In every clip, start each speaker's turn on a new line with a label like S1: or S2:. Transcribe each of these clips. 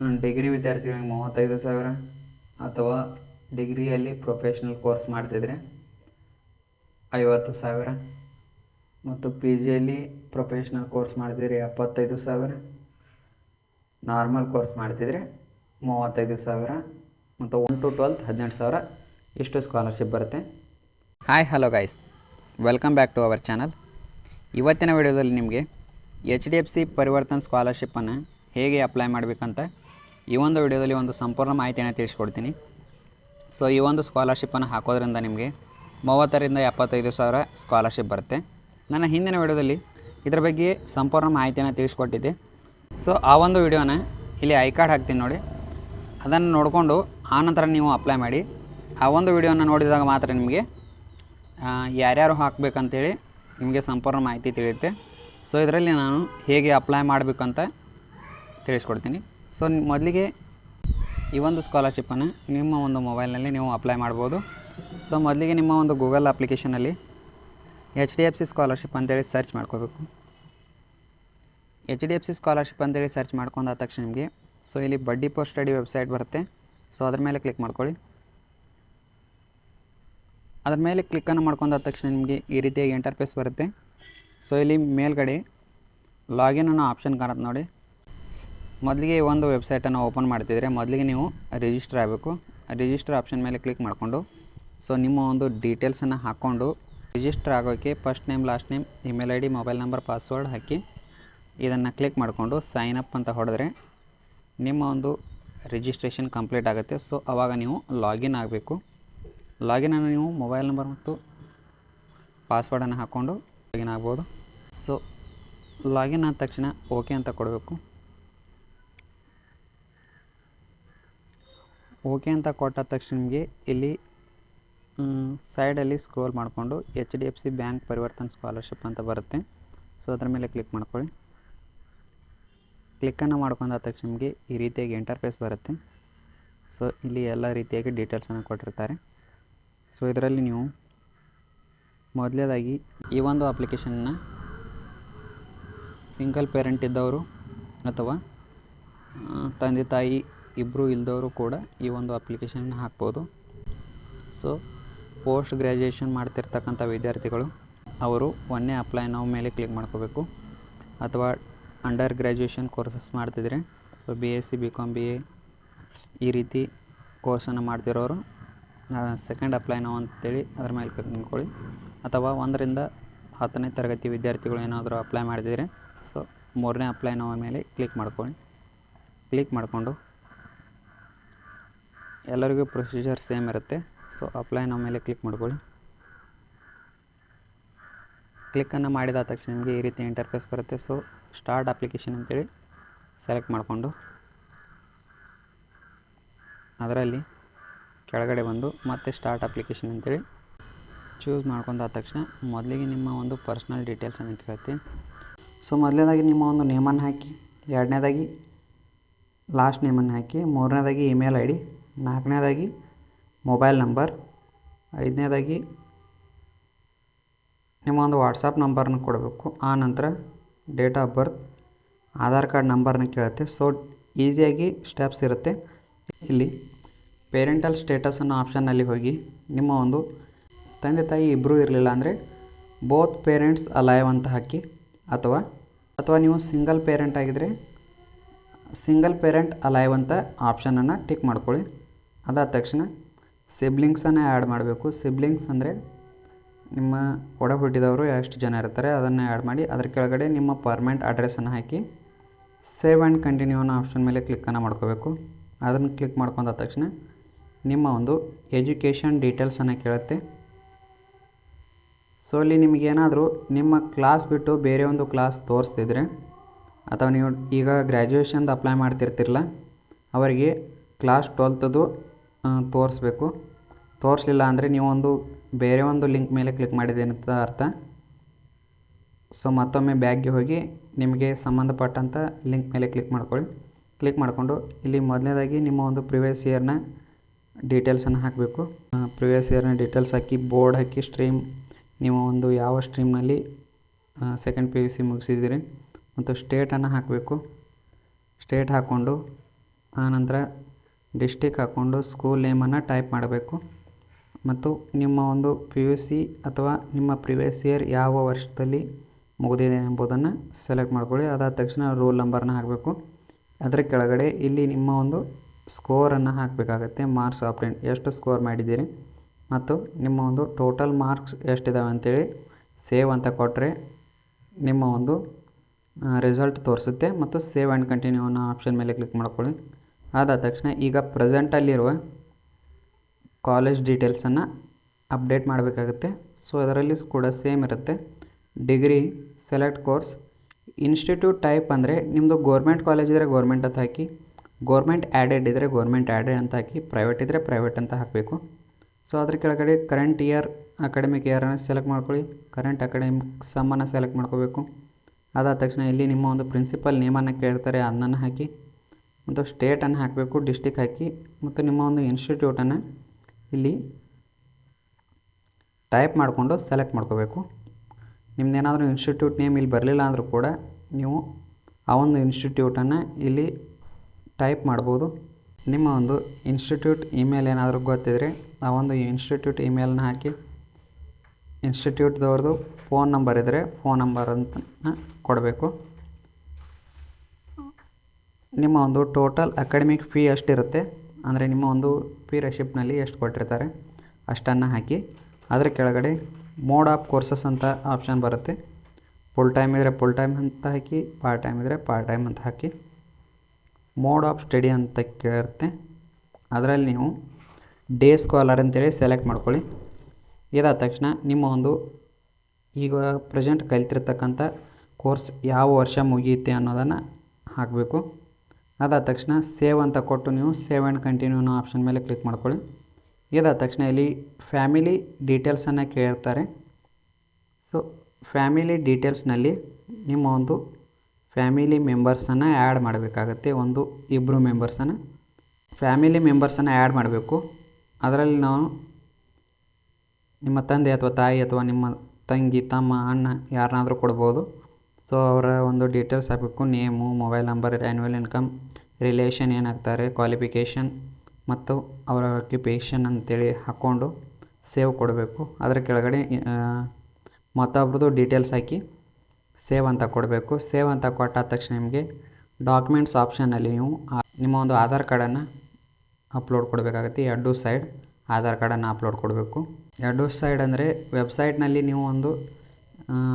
S1: Degree ವಿದ್ಯಾರ್ಥಿಗಳಿಗೆ ಮೂವತ್ತೈದು ಸಾವಿರ ಅಥವಾ ಡಿಗ್ರಿಯಲ್ಲಿ ಪ್ರೊಫೆಷ್ನಲ್ ಕೋರ್ಸ್ ಮಾಡ್ತಿದ್ರೆ ಐವತ್ತು ಸಾವಿರ ಮತ್ತು ಪಿ ಜಿಯಲ್ಲಿ ಪ್ರೊಫೆಷ್ನಲ್ ಕೋರ್ಸ್ ಮಾಡ್ತಿದ್ರೆ ಎಪ್ಪತ್ತೈದು ಸಾವಿರ. ನಾರ್ಮಲ್ ಕೋರ್ಸ್ ಮಾಡ್ತಿದ್ರೆ ಮೂವತ್ತೈದು ಸಾವಿರ ಮತ್ತು ಒನ್ ಟು ಟ್ವೆಲ್ತ್ ಹದಿನೆಂಟು ಸಾವಿರ ಇಷ್ಟು ಸ್ಕಾಲರ್ಶಿಪ್ ಬರುತ್ತೆ. Hi hello guys welcome back to our channel ಇವತ್ತಿನ ವಿಡಿಯೋದಲ್ಲಿ ನಿಮಗೆ H D F C Parivartan ಸ್ಕಾಲರ್ಶಿಪ್ಪನ್ನು ಹೇಗೆ ಅಪ್ಲೈ ಮಾಡಬೇಕಂತ ಈ ಒಂದು ವಿಡಿಯೋದಲ್ಲಿ ಒಂದು ಸಂಪೂರ್ಣ ಮಾಹಿತಿಯನ್ನು ತಿಳಿಸ್ಕೊಡ್ತೀನಿ. ಸೊ ಈ ಒಂದು ಸ್ಕಾಲರ್ಶಿಪ್ಪನ್ನು ಹಾಕೋದ್ರಿಂದ ನಿಮಗೆ ಮೂವತ್ತರಿಂದ ಎಪ್ಪತ್ತೈದು ಸಾವಿರ ಸ್ಕಾಲರ್ಶಿಪ್ ಬರುತ್ತೆ. ನನ್ನ ಹಿಂದಿನ ವಿಡಿಯೋದಲ್ಲಿ ಇದರ ಬಗ್ಗೆ ಸಂಪೂರ್ಣ ಮಾಹಿತಿಯನ್ನು ತಿಳಿಸ್ಕೊಟ್ಟಿದ್ದೆ. ಸೊ ಆ ಒಂದು ವಿಡಿಯೋನ ಇಲ್ಲಿ ಐ ಕಾರ್ಡ್ ಹಾಕ್ತೀನಿ ನೋಡಿ. ಅದನ್ನು ನೋಡಿಕೊಂಡು ಆನಂತರ ನೀವು ಅಪ್ಲೈ ಮಾಡಿ. ಆ ಒಂದು ವಿಡಿಯೋನ ನೋಡಿದಾಗ ಮಾತ್ರ ನಿಮಗೆ ಯಾರ್ಯಾರು ಹಾಕಬೇಕಂತೇಳಿ ನಿಮಗೆ ಸಂಪೂರ್ಣ ಮಾಹಿತಿ ತಿಳಿಯುತ್ತೆ. ಸೊ ಇದರಲ್ಲಿ ನಾನು ಹೇಗೆ ಅಪ್ಲೈ ಮಾಡಬೇಕಂತ ತಿಳಿಸ್ಕೊಡ್ತೀನಿ. ಸೊ ಮೊದಲಿಗೆ ಈ ಒಂದು ಸ್ಕಾಲರ್ಶಿಪ್ಪನ್ನು ನಿಮ್ಮ ಒಂದು ಮೊಬೈಲ್ನಲ್ಲಿ ನೀವು ಅಪ್ಲೈ ಮಾಡ್ಬೋದು. ಸೊ ಮೊದಲಿಗೆ ನಿಮ್ಮ ಒಂದು ಗೂಗಲ್ ಅಪ್ಲಿಕೇಶನಲ್ಲಿ H D F C scholarship ಅಂತೇಳಿ ಸರ್ಚ್ ಮಾಡ್ಕೋಬೇಕು. H D F C scholarship ಅಂತೇಳಿ ಸರ್ಚ್ ಮಾಡ್ಕೊಂಡಾದ ತಕ್ಷಣ ನಿಮಗೆ ಸೊ ಇಲ್ಲಿ ಬಡ್ಡಿ ಪೋಸ್ಟ್ ಸ್ಟಡಿ ವೆಬ್ಸೈಟ್ ಬರುತ್ತೆ. ಸೊ ಅದ್ರ ಮೇಲೆ ಕ್ಲಿಕ್ ಮಾಡ್ಕೊಳ್ಳಿ. ಅದ್ರ ಮೇಲೆ ಕ್ಲಿಕ್ಕನ್ನು ಮಾಡ್ಕೊಂಡಾದ ತಕ್ಷಣ ನಿಮಗೆ ಈ ರೀತಿಯಾಗಿ ಇಂಟರ್ಫೇಸ್ ಬರುತ್ತೆ. ಸೊ ಇಲ್ಲಿ ಮೇಲ್ಗಡೆ ಲಾಗಿನ್ ಅನ್ನೋ ಆಪ್ಷನ್ ಕಾಣುತ್ತೆ ನೋಡಿ. ಮೊದಲಿಗೆ ಒಂದು ವೆಬ್ಸೈಟನ್ನು ಓಪನ್ ಮಾಡ್ತಿದ್ರೆ ಮೊದಲಿಗೆ ನೀವು ರಿಜಿಸ್ಟರ್ ಆಗಬೇಕು. ರಿಜಿಸ್ಟರ್ ಆಪ್ಷನ್ ಮೇಲೆ ಕ್ಲಿಕ್ ಮಾಡಿಕೊಂಡು ಸೊ ನಿಮ್ಮ ಒಂದು ಡೀಟೇಲ್ಸನ್ನು ಹಾಕ್ಕೊಂಡು ರಿಜಿಸ್ಟರ್ ಆಗೋಕ್ಕೆ first name last name email I D mobile number password ಹಾಕಿ ಇದನ್ನು ಕ್ಲಿಕ್ ಮಾಡಿಕೊಂಡು ಸೈನ್ ಅಪ್ ಅಂತ ಹೊಡೆದ್ರೆ ನಿಮ್ಮ ಒಂದು ರಿಜಿಸ್ಟ್ರೇಷನ್ ಕಂಪ್ಲೀಟ್ ಆಗುತ್ತೆ. ಸೊ ಆವಾಗ ನೀವು ಲಾಗಿನ್ ಆಗಬೇಕು. ಲಾಗಿನನ್ನು ನೀವು ಮೊಬೈಲ್ ನಂಬರ್ ಮತ್ತು ಪಾಸ್ವರ್ಡನ್ನು ಹಾಕ್ಕೊಂಡು ಲಾಗಿನ್ ಆಗ್ಬೋದು. ಸೊ ಲಾಗಿನ್ ಆದ ತಕ್ಷಣ ಓಕೆ ಅಂತ ಕೊಡಬೇಕು. ಓಕೆ ಅಂತ ಕೊಟ್ಟ ತಕ್ಷಣ ನಿಮಗೆ ಇಲ್ಲಿ ಸೈಡಲ್ಲಿ ಸ್ಕ್ರೋಲ್ ಮಾಡಿಕೊಂಡು H D F C bank Parivartan scholarship ಅಂತ ಬರುತ್ತೆ. ಸೊ, ಅದರ ಮೇಲೆ ಕ್ಲಿಕ್ ಮಾಡ್ಕೊಳ್ಳಿ. ಕ್ಲಿಕ್ಕನ್ನು ಮಾಡ್ಕೊಂಡ ತಕ್ಷಣ ನಿಮಗೆ ಈ ರೀತಿಯಾಗಿ ಇಂಟರ್ಫೇಸ್ ಬರುತ್ತೆ. ಸೊ, ಇಲ್ಲಿ ಎಲ್ಲ ರೀತಿಯಾಗಿ ಡೀಟೇಲ್ಸನ್ನು ಕೊಟ್ಟಿರ್ತಾರೆ. ಸೊ, ಇದರಲ್ಲಿ ನೀವು ಮೊದಲೇದಾಗಿ ಈ ಒಂದು ಅಪ್ಲಿಕೇಶನ್ನ ಸಿಂಗಲ್ ಪೇರೆಂಟ್ ಇದ್ದವರು ಅಥವಾ ತಂದೆ ತಾಯಿ ಇಬ್ಬರು ಇಲ್ದವರು ಕೂಡ ಈ ಒಂದು ಅಪ್ಲಿಕೇಶನ್ ಹಾಕ್ಬೋದು. ಸೊ ಪೋಸ್ಟ್ ಗ್ರ್ಯಾಜುಯೇಷನ್ ಮಾಡ್ತಿರ್ತಕ್ಕಂಥ ವಿದ್ಯಾರ್ಥಿಗಳು, ಅವರು ಒನ್ನೇ ಅಪ್ಲೈ ನಾವು ಮೇಲೆ ಕ್ಲಿಕ್ ಮಾಡ್ಕೋಬೇಕು. ಅಥವಾ ಅಂಡರ್ ಗ್ರ್ಯಾಜುಯೇಷನ್ ಕೋರ್ಸಸ್ ಮಾಡ್ತಿದ್ರೆ so B S C B com B A ಈ ರೀತಿ ಕೋರ್ಸನ್ನು ಮಾಡ್ತಿರೋರು ಸೆಕೆಂಡ್ ಅಪ್ಲೈ ನಾವು ಅಂತೇಳಿ ಅದ್ರ ಮೇಲೆ ಕ್ಲಿಕ್ ಮಾಡ್ಕೊಳ್ಳಿ. ಅಥವಾ ಒಂದರಿಂದ ಹತ್ತನೇ ತರಗತಿ ವಿದ್ಯಾರ್ಥಿಗಳು ಏನಾದರೂ ಅಪ್ಲೈ ಮಾಡಿದರೆ ಸೊ ಮೂರನೇ ಅಪ್ಲೈ ನಾವು ಮೇಲೆ ಕ್ಲಿಕ್ ಮಾಡ್ಕೊಳ್ಳಿ. ಕ್ಲಿಕ್ ಮಾಡಿಕೊಂಡು ಎಲ್ಲರಿಗೂ ಪ್ರೊಸೀಜರ್ ಸೇಮ್ ಇರುತ್ತೆ. ಸೊ ಅಪ್ಲೈ ನಾವು ಮೇಲೆ ಕ್ಲಿಕ್ ಮಾಡ್ಕೊಳ್ಳಿ. ಕ್ಲಿಕ್ಕನ್ನು ಮಾಡಿದ ತಕ್ಷಣ ನಿಮಗೆ ಈ ರೀತಿ ಇಂಟರ್ಫೇಸ್ ಬರುತ್ತೆ. ಸೊ ಸ್ಟಾರ್ಟ್ ಅಪ್ಲಿಕೇಶನ್ ಅಂತೇಳಿ ಸೆಲೆಕ್ಟ್ ಮಾಡಿಕೊಂಡು ಅದರಲ್ಲಿ ಕೆಳಗಡೆ ಬಂದು ಮತ್ತೆ ಸ್ಟಾರ್ಟ್ ಅಪ್ಲಿಕೇಶನ್ ಅಂತೇಳಿ ಚೂಸ್ ಮಾಡ್ಕೊಂಡಾದ ತಕ್ಷಣ ಮೊದಲಿಗೆ ನಿಮ್ಮ ಒಂದು ಪರ್ಸ್ನಲ್ ಡೀಟೇಲ್ಸನ್ನು ಕೇಳುತ್ತೆ. ಸೊ ಮೊದಲನೇದಾಗಿ ನಿಮ್ಮ ಒಂದು ನೇಮನ್ನು ಹಾಕಿ, ಎರಡನೇದಾಗಿ ಲಾಸ್ಟ್ ನೇಮನ್ನು ಹಾಕಿ, ಮೂರನೇದಾಗಿ ಇಮೇಲ್ ಐ ಡಿ ನಾಲ್ಕನೇದಾಗಿ ಮೊಬೈಲ್ ನಂಬರ್. ಐದನೇದಾಗಿ ನಿಮ್ಮ ಒಂದು ವಾಟ್ಸಪ್ ನಂಬರ್ನ ಕೊಡಬೇಕು. ಆ ನಂತರ date of birth, Aadhaar card ನಂಬರ್ನ ಕೇಳುತ್ತೆ. ಸೊ, ಈಸಿಯಾಗಿ ಸ್ಟೆಪ್ಸ್ ಇರುತ್ತೆ. ಇಲ್ಲಿ ಪೇರೆಂಟಲ್ ಸ್ಟೇಟಸ್ ಅನ್ನೋ ಆಪ್ಷನ್ನಲ್ಲಿ ಹೋಗಿ ನಿಮ್ಮ ಒಂದು ತಂದೆ ತಾಯಿ ಇಬ್ಬರೂ ಇರಲಿಲ್ಲ ಅಂದರೆ ಬೋತ್ ಪೇರೆಂಟ್ಸ್ ಅಲೈವ್ ಅಂತ ಹಾಕಿ, ಅಥವಾ ಅಥವಾ ನೀವು ಸಿಂಗಲ್ ಪೇರೆಂಟ್ ಆಗಿದ್ದರೆ ಸಿಂಗಲ್ ಪೇರೆಂಟ್ ಅಲೈವ್ ಅಂತ ಆಪ್ಷನನ್ನು ಟಿಕ್ ಮಾಡ್ಕೊಳ್ಳಿ. ಅದಾದ ತಕ್ಷಣ ಸಿಬ್ಲಿಂಗ್ಸನ್ನು ಆ್ಯಡ್ ಮಾಡಬೇಕು. ಸಿಬ್ಲಿಂಗ್ಸ್ ಅಂದರೆ ನಿಮ್ಮ ಒಡ ಹುಟ್ಟಿದವರು ಎಷ್ಟು ಜನ ಇರ್ತಾರೆ ಅದನ್ನು ಆ್ಯಡ್ ಮಾಡಿ ಅದರ ಕೆಳಗಡೆ ನಿಮ್ಮ ಪರ್ಮನೆಂಟ್ ಅಡ್ರೆಸ್ಸನ್ನು ಹಾಕಿ ಸೇವ್ ಆ್ಯಂಡ್ ಕಂಟಿನ್ಯೂ ಅನ್ನೋ ಆಪ್ಷನ್ ಮೇಲೆ ಕ್ಲಿಕ್ಕನ್ನು ಮಾಡ್ಕೋಬೇಕು. ಅದನ್ನು ಕ್ಲಿಕ್ ಮಾಡ್ಕೊಂಡ ತಕ್ಷಣ ನಿಮ್ಮ ಒಂದು ಎಜುಕೇಷನ್ ಡೀಟೇಲ್ಸನ್ನು ಕೇಳುತ್ತೆ. ಸೊ ಇಲ್ಲಿ ನಿಮಗೇನಾದರೂ ನಿಮ್ಮ ಕ್ಲಾಸ್ ಬಿಟ್ಟು ಬೇರೆ ಒಂದು ಕ್ಲಾಸ್ ತೋರಿಸ್ತಿದ್ರೆ ಅಥವಾ ನೀವು ಈಗ ಗ್ರ್ಯಾಜುಯೇಷನ್ದು ಅಪ್ಲೈ ಮಾಡ್ತಿರ್ತಿರಲ್ಲ, ಅವರಿಗೆ ಕ್ಲಾಸ್ ಟ್ವೆಲ್ತದು ತೋರಿಸ್ಬೇಕು. ತೋರಿಸ್ಲಿಲ್ಲ ಅಂದರೆ ನೀವೊಂದು ಬೇರೆ ಒಂದು ಲಿಂಕ್ ಮೇಲೆ ಕ್ಲಿಕ್ ಮಾಡಿದ್ದೇನಂತ ಅರ್ಥ. ಸೊ, ಮತ್ತೊಮ್ಮೆ ಬ್ಯಾಗ್ಗೆ ಹೋಗಿ ನಿಮಗೆ ಸಂಬಂಧಪಟ್ಟಂಥ ಲಿಂಕ್ ಮೇಲೆ ಕ್ಲಿಕ್ ಮಾಡ್ಕೊಳ್ಳಿ. ಕ್ಲಿಕ್ ಮಾಡಿಕೊಂಡು ಇಲ್ಲಿ ಮೊದಲನೇದಾಗಿ ನಿಮ್ಮ ಒಂದು ಪ್ರಿವಿಯಸ್ ಇಯರ್ನ ಡೀಟೇಲ್ಸನ್ನು ಹಾಕಬೇಕು. ಪ್ರಿವಿಯಸ್ ಇಯರ್ನ ಡೀಟೇಲ್ಸ್ ಹಾಕಿ, ಬೋರ್ಡ್ ಹಾಕಿ, ಸ್ಟ್ರೀಮ್, ನೀವು ಒಂದು ಯಾವ ಸ್ಟ್ರೀಮ್ನಲ್ಲಿ ಸೆಕೆಂಡ್ ಪಿ ಯು ಸಿ ಮುಗಿಸಿದ್ದೀರಿ ಮತ್ತು ಸ್ಟೇಟನ್ನು ಹಾಕಬೇಕು. ಸ್ಟೇಟ್ ಹಾಕ್ಕೊಂಡು ಆನಂತರ ಡಿಸ್ಟಿಕ್ ಹಾಕ್ಕೊಂಡು ಸ್ಕೂಲ್ ನೇಮನ್ನು ಟೈಪ್ ಮಾಡಬೇಕು. ಮತ್ತು ನಿಮ್ಮ ಒಂದು ಪಿ ಯು ಸಿ ಅಥವಾ ನಿಮ್ಮ ಪ್ರಿವಿಯಸ್ ಇಯರ್ ಯಾವ ವರ್ಷದಲ್ಲಿ ಮುಗಿದಿದೆ ಎಂಬುದನ್ನು ಸೆಲೆಕ್ಟ್ ಮಾಡ್ಕೊಳ್ಳಿ. ಅದಾದ ತಕ್ಷಣ ರೋಲ್ ನಂಬರ್ನ ಹಾಕಬೇಕು. ಅದರ ಕೆಳಗಡೆ ಇಲ್ಲಿ ನಿಮ್ಮ ಒಂದು ಸ್ಕೋರನ್ನು ಹಾಕಬೇಕಾಗತ್ತೆ. ಮಾರ್ಕ್ಸ್ ಆಪ್ಟೆಂಟ್ ಎಷ್ಟು ಸ್ಕೋರ್ ಮಾಡಿದ್ದೀರಿ ಮತ್ತು ನಿಮ್ಮ ಒಂದು ಟೋಟಲ್ ಮಾರ್ಕ್ಸ್ ಎಷ್ಟಿದ್ದಾವೆ ಅಂತೇಳಿ ಸೇವ್ ಅಂತ ಕೊಟ್ಟರೆ ನಿಮ್ಮ ಒಂದು ರಿಸಲ್ಟ್ ತೋರಿಸುತ್ತೆ. ಮತ್ತು ಸೇವ್ ಆ್ಯಂಡ್ ಕಂಟಿನ್ಯೂ ಅನ್ನೋ ಆಪ್ಷನ್ ಮೇಲೆ ಕ್ಲಿಕ್ ಮಾಡ್ಕೊಳ್ಳಿ. ಅದಾದ ತಕ್ಷಣ ಈಗ ಪ್ರೆಸೆಂಟಲ್ಲಿರುವ ಕಾಲೇಜ್ ಡೀಟೇಲ್ಸನ್ನು ಅಪ್ಡೇಟ್ ಮಾಡಬೇಕಾಗುತ್ತೆ. ಸೊ ಅದರಲ್ಲಿ ಕೂಡ ಸೇಮ್ ಇರುತ್ತೆ. Degree select course institute type ಅಂದರೆ ನಿಮ್ಮದು ಗೋರ್ಮೆಂಟ್ ಕಾಲೇಜ್ ಇದ್ದರೆ ಗೋರ್ಮೆಂಟ್ ಅಂತ ಹಾಕಿ ಗೋರ್ಮೆಂಟ್ ಆ್ಯಡೆಡ್ ಇದ್ದರೆ ಗೋರ್ಮೆಂಟ್ ಆ್ಯಡೆಡ್ ಅಂತ ಹಾಕಿ ಪ್ರೈವೇಟ್ ಇದ್ದರೆ ಪ್ರೈವೇಟ್ ಅಂತ ಹಾಕಬೇಕು. ಸೊ ಅದ್ರ ಕೆಳಗಡೆ ಕರೆಂಟ್ ಇಯರ್ ಅಕಾಡೆಮಿಕ್ ಇಯರನ್ನು ಸೆಲೆಕ್ಟ್ ಮಾಡ್ಕೊಳ್ಳಿ. ಕರೆಂಟ್ ಅಕಾಡೆಮಿಕ್ ಸಮ್ಮನ್ನು ಸೆಲೆಕ್ಟ್ ಮಾಡ್ಕೋಬೇಕು. ಅದಾದ ತಕ್ಷಣ ಇಲ್ಲಿ ನಿಮ್ಮ ಒಂದು ಪ್ರಿನ್ಸಿಪಲ್ ನೇಮನ್ನು ಕೇಳ್ತಾರೆ, ಅದನ್ನು ಹಾಕಿ. ಮತ್ತು ಸ್ಟೇಟನ್ನು ಹಾಕಬೇಕು, ಡಿಸ್ಟಿಕ್ ಹಾಕಿ ಮತ್ತು ನಿಮ್ಮ ಒಂದು ಇನ್ಸ್ಟಿಟ್ಯೂಟನ್ನು ಇಲ್ಲಿ ಟೈಪ್ ಮಾಡಿಕೊಂಡು ಸೆಲೆಕ್ಟ್ ಮಾಡ್ಕೋಬೇಕು. ನಿಮ್ಮದೇನಾದರೂ ಇನ್ಸ್ಟಿಟ್ಯೂಟ್ ನೇಮ್ ಇಲ್ಲಿ ಬರಲಿಲ್ಲ ಅಂದರೂ ಕೂಡ ನೀವು ಆ ಒಂದು ಇನ್ಸ್ಟಿಟ್ಯೂಟನ್ನು ಇಲ್ಲಿ ಟೈಪ್ ಮಾಡ್ಬೋದು. ನಿಮ್ಮ ಒಂದು ಇನ್ಸ್ಟಿಟ್ಯೂಟ್ ಇಮೇಲ್ ಏನಾದರೂ ಗೊತ್ತಿದ್ರೆ ಆ ಒಂದು ಇನ್ಸ್ಟಿಟ್ಯೂಟ್ ಇಮೇಲ್ನ ಹಾಕಿ. ಇನ್ಸ್ಟಿಟ್ಯೂಟ್ದವ್ರದ್ದು ಫೋನ್ ನಂಬರ್ ಇದ್ದರೆ ಫೋನ್ ನಂಬರ್ ಅಂತ ಕೊಡಬೇಕು. ನಿಮ್ಮ ಒಂದು ಟೋಟಲ್ ಅಕಾಡೆಮಿಕ್ ಫೀ ಎಷ್ಟಿರುತ್ತೆ? ಅಂದರೆ ನಿಮ್ಮ ಒಂದು ಫೀ ರೆಸಿಪ್ಟ್ನಲ್ಲಿ ಎಷ್ಟು ಕೊಟ್ಟಿರ್ತಾರೆ? ಅಷ್ಟನ್ನು ಹಾಕಿ. ಅದರ ಕೆಳಗಡೆ ಮೋಡ್ ಆಫ್ ಕೋರ್ಸಸ್ ಅಂತ ಆಪ್ಷನ್ ಬರುತ್ತೆ. ಫುಲ್ ಟೈಮ್ ಇದ್ದರೆ ಫುಲ್ ಟೈಮ್ ಅಂತ ಹಾಕಿ ಪಾರ್ಟ್ ಟೈಮ್ ಇದ್ದರೆ ಪಾರ್ಟ್ ಟೈಮ್ ಅಂತ ಹಾಕಿ. ಮೋಡ್ ಆಫ್ ಸ್ಟಡಿ ಅಂತ ಕೇಳಿರುತ್ತೆ ಅದರಲ್ಲಿ ನೀವು ಡೇ ಸ್ಕಾಲರ್ ಅಂತೇಳಿ ಸೆಲೆಕ್ಟ್ ಮಾಡ್ಕೊಳ್ಳಿ. ಇದಾದ ತಕ್ಷಣ ನಿಮ್ಮ ಒಂದು ಈಗ ಪ್ರೆಸೆಂಟ್ ಕಲಿತಿರ್ತಕ್ಕಂಥ ಕೋರ್ಸ್ ಯಾವ ವರ್ಷ ಮುಗಿಯುತ್ತೆ ಅನ್ನೋದನ್ನು ಹಾಕಬೇಕು. ಅದಾದ ತಕ್ಷಣ ಸೇವ್ ಅಂತ ಕೊಟ್ಟು ನೀವು ಸೇವ್ ಆ್ಯಂಡ್ ಕಂಟಿನ್ಯೂ ಅನ್ನೋ ಆಪ್ಷನ್ ಮೇಲೆ ಕ್ಲಿಕ್ ಮಾಡ್ಕೊಳ್ಳಿ. ಇದಾದ ತಕ್ಷಣ ಇಲ್ಲಿ ಫ್ಯಾಮಿಲಿ ಡೀಟೇಲ್ಸನ್ನು ಕೇಳ್ತಾರೆ. ಸೊ, ಫ್ಯಾಮಿಲಿ ಡೀಟೇಲ್ಸ್ನಲ್ಲಿ ನಿಮ್ಮ ಒಂದು ಫ್ಯಾಮಿಲಿ ಮೆಂಬರ್ಸನ್ನು ಆ್ಯಡ್ ಮಾಡಬೇಕಾಗತ್ತೆ, ಒಂದು ಇಬ್ಬರು ಮೆಂಬರ್ಸನ್ನು ಫ್ಯಾಮಿಲಿ ಮೆಂಬರ್ಸನ್ನು ಆ್ಯಡ್ ಮಾಡಬೇಕು. ಅದರಲ್ಲಿ ನಾವು ನಿಮ್ಮ ತಂದೆ ಅಥವಾ ತಾಯಿ ಅಥವಾ ನಿಮ್ಮ ತಂಗಿ, ತಮ್ಮ, ಅಣ್ಣ ಯಾರನ್ನಾದರೂ ಕೊಡ್ಬೋದು. ಸೊ ಅವರ ಒಂದು ಡೀಟೇಲ್ಸ್ ಹಾಕಬೇಕು. Name mobile number annual income relation ಏನಾಗ್ತಾರೆ ಕ್ವಾಲಿಫಿಕೇಷನ್ ಮತ್ತು ಅವರ ಆಕ್ಯುಪೇಷನ್ ಅಂತೇಳಿ ಹಾಕ್ಕೊಂಡು ಸೇವ್ ಕೊಡಬೇಕು. ಅದರ ಕೆಳಗಡೆ ಮತ್ತೊಬ್ರದ್ದು ಡೀಟೇಲ್ಸ್ ಹಾಕಿ ಸೇವ್ ಅಂತ ಕೊಡಬೇಕು. ಸೇವ್ ಅಂತ ಕೊಟ್ಟಾದ ತಕ್ಷಣ ನಿಮಗೆ ಡಾಕ್ಯುಮೆಂಟ್ಸ್ ಆಪ್ಷನಲ್ಲಿ ನೀವು ನಿಮ್ಮ ಒಂದು ಆಧಾರ್ ಕಾರ್ಡನ್ನು ಅಪ್ಲೋಡ್ ಕೊಡಬೇಕಾಗತ್ತೆ. ಎರಡೂ ಸೈಡ್ ಆಧಾರ್ ಕಾರ್ಡನ್ನು ಅಪ್ಲೋಡ್ ಕೊಡಬೇಕು. ಎರಡೂ ಸೈಡ್ ಅಂದರೆ ವೆಬ್ಸೈಟ್ನಲ್ಲಿ ನೀವು ಒಂದು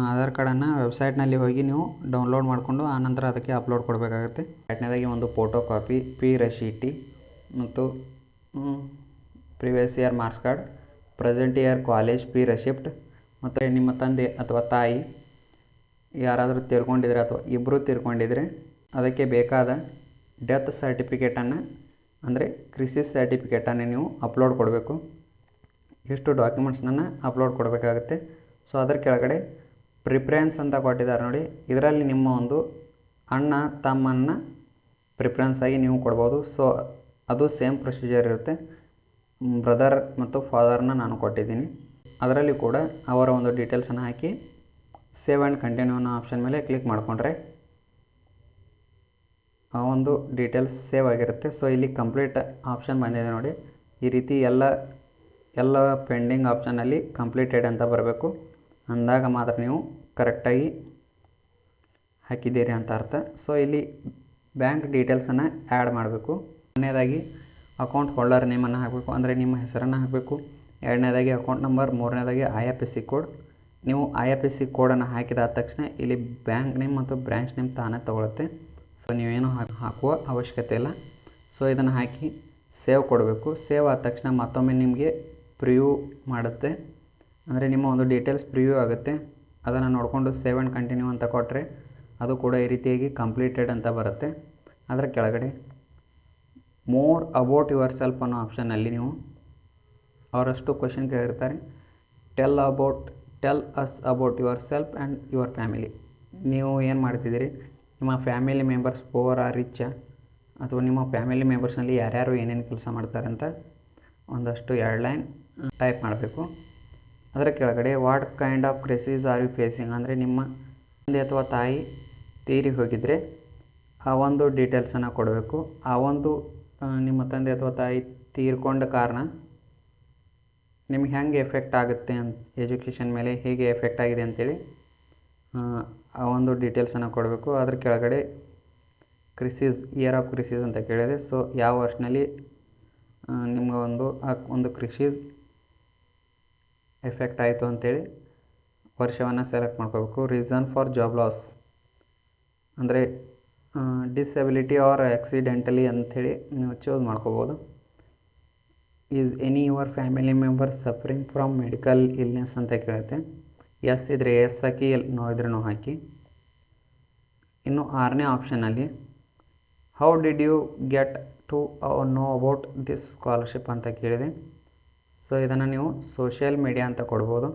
S1: ಆಧಾರ್ ಕಾರ್ಡನ್ನು ವೆಬ್ಸೈಟ್ನಲ್ಲಿ ಹೋಗಿ ನೀವು ಡೌನ್ಲೋಡ್ ಮಾಡಿಕೊಂಡು ಆನಂತರ ಅದಕ್ಕೆ ಅಪ್ಲೋಡ್ ಕೊಡಬೇಕಾಗುತ್ತೆ. ಎರಡನೇದಾಗಿ ಒಂದು ಫೋಟೋ ಕಾಪಿ ಪಿ ರಶೀಟಿ, ಮತ್ತು previous year marks card, present year college fee receipt, ಮತ್ತು ನಿಮ್ಮ ತಂದೆ ಅಥವಾ ತಾಯಿ ಯಾರಾದರೂ ತಿರ್ಕೊಂಡಿದ್ರೆ ಅಥವಾ ಇಬ್ಬರು ತಿರ್ಕೊಂಡಿದ್ರೆ ಅದಕ್ಕೆ ಬೇಕಾದ ಡೆತ್ ಸರ್ಟಿಫಿಕೇಟನ್ನು, ಅಂದರೆ ಕ್ರಿಸಿಸ್ ಸರ್ಟಿಫಿಕೇಟನ್ನು ನೀವು ಅಪ್ಲೋಡ್ ಕೊಡಬೇಕು. ಎಷ್ಟು ಡಾಕ್ಯುಮೆಂಟ್ಸ್ನ ಅಪ್ಲೋಡ್ ಕೊಡಬೇಕಾಗುತ್ತೆ. ಸೊ, ಅದರ ಕೆಳಗಡೆ ಪ್ರಿಫರೆನ್ಸ್ ಅಂತ ಕೊಟ್ಟಿದ್ದಾರೆ ನೋಡಿ. ಇದರಲ್ಲಿ ನಿಮ್ಮ ಒಂದು ಅಣ್ಣ ತಮ್ಮನ್ನ ಪ್ರಿಫರೆನ್ಸ್ ಆಗಿ ನೀವು ಕೊಡ್ಬೋದು. ಸೊ ಅದು ಸೇಮ್ ಪ್ರೊಸೀಜರ್ ಇರುತ್ತೆ. ಬ್ರದರ್ ಮತ್ತು ಫಾದರ್ನ ನಾನು ಕೊಟ್ಟಿದ್ದೀನಿ. ಅದರಲ್ಲಿ ಕೂಡ ಅವರ ಒಂದು ಡೀಟೇಲ್ಸನ್ನು ಹಾಕಿ ಸೇವ್ ಆ್ಯಂಡ್ ಕಂಟಿನ್ಯೂ ಅನ್ನೋ ಆಪ್ಷನ್ ಮೇಲೆ ಕ್ಲಿಕ್ ಮಾಡಿಕೊಂಡ್ರೆ ಆ ಒಂದು ಡೀಟೇಲ್ಸ್ ಸೇವ್ ಆಗಿರುತ್ತೆ. ಸೊ ಇಲ್ಲಿ ಕಂಪ್ಲೀಟ್ ಆಪ್ಷನ್ ಬಂದಿದೆ ನೋಡಿ. ಈ ರೀತಿ ಎಲ್ಲ ಎಲ್ಲ ಪೆಂಡಿಂಗ್ ಆಪ್ಷನಲ್ಲಿ ಕಂಪ್ಲೀಟೆಡ್ ಅಂತ ಬರಬೇಕು. ಅಂದಾಗ ಮಾತ್ರ ನೀವು ಕರೆಕ್ಟಾಗಿ ಹಾಕಿದ್ದೀರಿ ಅಂತ ಅರ್ಥ. ಸೊ ಇಲ್ಲಿ ಬ್ಯಾಂಕ್ ಡೀಟೇಲ್ಸನ್ನು ಆ್ಯಡ್ ಮಾಡಬೇಕು. ಮೊದಲನೇದಾಗಿ ಅಕೌಂಟ್ ಹೋಲ್ಡರ್ ನೇಮನ್ನು ಹಾಕಬೇಕು. ಅಂದರೆ ನಿಮ್ಮ ಹೆಸರನ್ನು ಹಾಕಬೇಕು. ಎರಡನೇದಾಗಿ ಅಕೌಂಟ್ ನಂಬರ್ ಮೂರನೇದಾಗಿ I F S C code ನೀವು ಐ ಎಫ್ ಎಸ್ ಸಿ ಕೋಡನ್ನು ಹಾಕಿದಾದ ತಕ್ಷಣ ಇಲ್ಲಿ ಬ್ಯಾಂಕ್ ನೇಮ್ ಮತ್ತು ಬ್ರ್ಯಾಂಚ್ ನೇಮ್ ತಾನೇ ತೊಗೊಳುತ್ತೆ. ಸೊ ನೀವೇನು ಹಾಕ್- ಹಾಕುವ ಅವಶ್ಯಕತೆ ಇಲ್ಲ. ಸೊ ಇದನ್ನು ಹಾಕಿ ಸೇವ್ ಕೊಡಬೇಕು. ಸೇವ್ ಆದ ತಕ್ಷಣ ಮತ್ತೊಮ್ಮೆ ನಿಮಗೆ ಪ್ರಿವ್ಯೂ ಮಾಡುತ್ತೆ. ಅಂದರೆ ನಿಮ್ಮ ಒಂದು ಡೀಟೇಲ್ಸ್ ಪ್ರಿವ್ಯೂ ಆಗುತ್ತೆ. ಅದನ್ನು ನೋಡಿಕೊಂಡು ಸೇವ್ ಆ್ಯಂಡ್ ಕಂಟಿನ್ಯೂ ಅಂತ ಕೊಟ್ಟರೆ ಅದು ಕೂಡ ಈ ರೀತಿಯಾಗಿ ಕಂಪ್ಲೀಟೆಡ್ ಅಂತ ಬರುತ್ತೆ. ಅದರ ಕೆಳಗಡೆ ಮೋರ್ ಅಬೌಟ್ ಯುವರ್ ಸೆಲ್ಫ್ ಅನ್ನೋ ಆಪ್ಷನಲ್ಲಿ ನೀವು ಅವರಷ್ಟು question ಕೇಳಿರ್ತಾರೆ. Tell about tell us about yourself and your family ನೀವು ಏನು ಮಾಡ್ತಿದ್ದೀರಿ? ನಿಮ್ಮ ಫ್ಯಾಮಿಲಿ ಮೆಂಬರ್ಸ್ ಪೋವರ್ ಆ ರಿಚ್ ಅಥವಾ ನಿಮ್ಮ ಫ್ಯಾಮಿಲಿ ಮೆಂಬರ್ಸ್ನಲ್ಲಿ ಯಾರ್ಯಾರು ಏನೇನು ಕೆಲಸ ಮಾಡ್ತಾರೆ ಅಂತ ಒಂದಷ್ಟು ಎರಡು ಲೈನ್ ಟೈಪ್ ಮಾಡಬೇಕು. ಅದರ ಕೆಳಗಡೆ what kind of crisis are you facing ಅಂದರೆ ನಿಮ್ಮ ತಂದೆ ಅಥವಾ ತಾಯಿ ತೀರಿ ಹೋಗಿದ್ದರೆ ಆ ಒಂದು ಡೀಟೇಲ್ಸನ್ನು ಕೊಡಬೇಕು. ಆ ಒಂದು ನಿಮ್ಮ ತಂದೆ ಅಥವಾ ತಾಯಿ ತೀರ್ಕೊಂಡ ಕಾರಣ ನಿಮ್ಗೆ ಹೆಂಗೆ ಎಫೆಕ್ಟ್ ಆಗುತ್ತೆ ಅಂತ ಎಜುಕೇಷನ್ ಮೇಲೆ ಹೇಗೆ ಎಫೆಕ್ಟ್ ಆಗಿದೆ ಅಂತೇಳಿ ಆ, ಆ ಒಂದು ಡೀಟೇಲ್ಸನ್ನು ಕೊಡಬೇಕು. ಅದ್ರ ಕೆಳಗಡೆ ಕ್ರಿಸೀಸ್ ಇಯರ್ ಆಫ್ ಕ್ರಿಸೀಸ್ ಅಂತ ಕೇಳಿದೆ ಸೊ ಯಾವ ವರ್ಷನಲ್ಲಿ ನಿಮ್ಗೆ ಒಂದು ಆ ಒಂದು ಕ್ರಿಸೀಸ್ ಎಫೆಕ್ಟ್ ಆಯಿತು ಅಂಥೇಳಿ ವರ್ಷವನ್ನು ಸೆಲೆಕ್ಟ್ ಮಾಡ್ಕೋಬೇಕು. ರೀಸನ್ ಫಾರ್ ಜಾಬ್ ಲಾಸ್ ಅಂದರೆ ಡಿಸೆಬಿಲಿಟಿ ಆರ್ ಆಕ್ಸಿಡೆಂಟಲಿ ಅಂಥೇಳಿ ನೀವು ಚೂಸ್ ಮಾಡ್ಕೋಬೋದು. Is any your family member suffering from medical illness ಅಂತ ಕೇಳುತ್ತೆ. ಎಸ್ ಇದ್ರೆ ಎಸ್ ಹಾಕಿ, ಎಲ್ ನೋ ಇದ್ರೆ ನೋ ಹಾಕಿ. ಇನ್ನು ಆರನೇ ಆಪ್ಷನಲ್ಲಿ how did you get to know about this scholarship ಅಂತ ಕೇಳಿದೆ. ಸೊ ಇದನ್ನು ನೀವು ಸೋಷಿಯಲ್ ಮೀಡಿಯಾ ಅಂತ ಕೊಡ್ಬೋದು.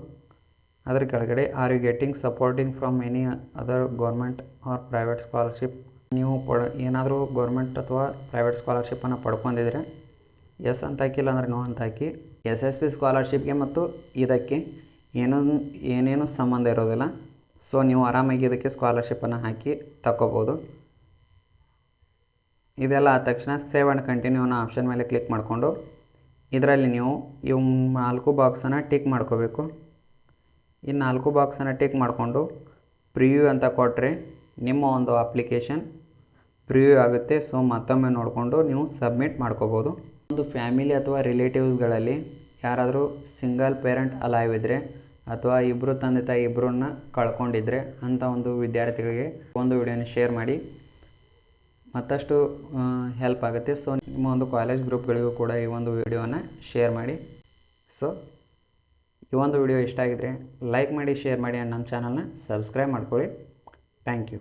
S1: ಅದ್ರ ಕೆಳಗಡೆ are you getting supporting from any other government or private scholarship ನೀವು ಪಡ, ಏನಾದರೂ ಗೌರ್ಮೆಂಟ್ ಅಥವಾ ಪ್ರೈವೇಟ್ ಸ್ಕಾಲರ್ಶಿಪ್ಪನ್ನು ಪಡ್ಕೊಂಡಿದ್ರೆ ಎಸ್ ಅಂತ ಹಾಕಿಲ್ಲ ಅಂದರೆ ನೋ ಅಂತ ಹಾಕಿ ಎಸ್ ಎಸ್ ಪಿ ಸ್ಕಾಲರ್ಶಿಪ್ಗೆ ಮತ್ತು ಇದಕ್ಕೆ ಏನೂ ಏನೇನು ಸಂಬಂಧ ಇರೋದಿಲ್ಲ. ಸೊ ನೀವು ಆರಾಮಾಗಿ ಇದಕ್ಕೆ ಸ್ಕಾಲರ್ಶಿಪ್ಪನ್ನು ಹಾಕಿ ತಗೋಬೋದು ಇದೆಲ್ಲ ಆದ ತಕ್ಷಣ ಸೇವ್ ಆ್ಯಂಡ್ ಕಂಟಿನ್ಯೂ ಅನ್ನೋ ಆಪ್ಷನ್ ಮೇಲೆ ಕ್ಲಿಕ್ ಮಾಡಿಕೊಂಡು ಇದರಲ್ಲಿ ನೀವು ಇವು ನಾಲ್ಕು ಬಾಕ್ಸನ್ನು ಟಿಕ್ ಮಾಡ್ಕೋಬೇಕು. ಈ ನಾಲ್ಕು ಬಾಕ್ಸನ್ನು ಟಿಕ್ ಮಾಡಿಕೊಂಡು ಪ್ರಿವ್ಯೂ ಅಂತ ಕೊಟ್ಟರೆ ನಿಮ್ಮ ಒಂದು ಅಪ್ಲಿಕೇಶನ್ ಪ್ರಿವ್ಯೂ ಆಗುತ್ತೆ. ಸೊ ಮತ್ತೊಮ್ಮೆ ನೋಡಿಕೊಂಡು ನೀವು ಸಬ್ಮಿಟ್ ಮಾಡ್ಕೋಬೋದು. ಒಂದು ಫ್ಯಾಮಿಲಿ ಅಥವಾ ರಿಲೇಟಿವ್ಸ್ಗಳಲ್ಲಿ ಯಾರಾದರೂ ಸಿಂಗಲ್ ಪೇರೆಂಟ್ ಅಲೈವ್ ಇದ್ದರೆ ಅಥವಾ ಇಬ್ಬರು ತಂದೆ ತಾಯಿ ಇಬ್ಬರನ್ನ ಕಳ್ಕೊಂಡಿದ್ರೆ ಅಂಥ ಒಂದು ವಿದ್ಯಾರ್ಥಿಗಳಿಗೆ ಒಂದು ವಿಡಿಯೋನ ಶೇರ್ ಮಾಡಿ. ಮತ್ತಷ್ಟು ಹೆಲ್ಪ್ ಆಗುತ್ತೆ. ಸೊ ನಿಮ್ಮ ಒಂದು ಕಾಲೇಜ್ ಗ್ರೂಪ್ಗಳಿಗೂ ಕೂಡ ಈ ಒಂದು ವಿಡಿಯೋನ ಶೇರ್ ಮಾಡಿ. ಸೊ ಈ ಒಂದು ವಿಡಿಯೋ ಇಷ್ಟ ಆಗಿದ್ರೆ ಲೈಕ್ ಮಾಡಿ ಶೇರ್ ಮಾಡಿ ಆ್ಯಂಡ್ ನಮ್ಮ ಚಾನಲ್ನ ಸಬ್ಸ್ಕ್ರೈಬ್ ಮಾಡ್ಕೊಳ್ಳಿ. Thank you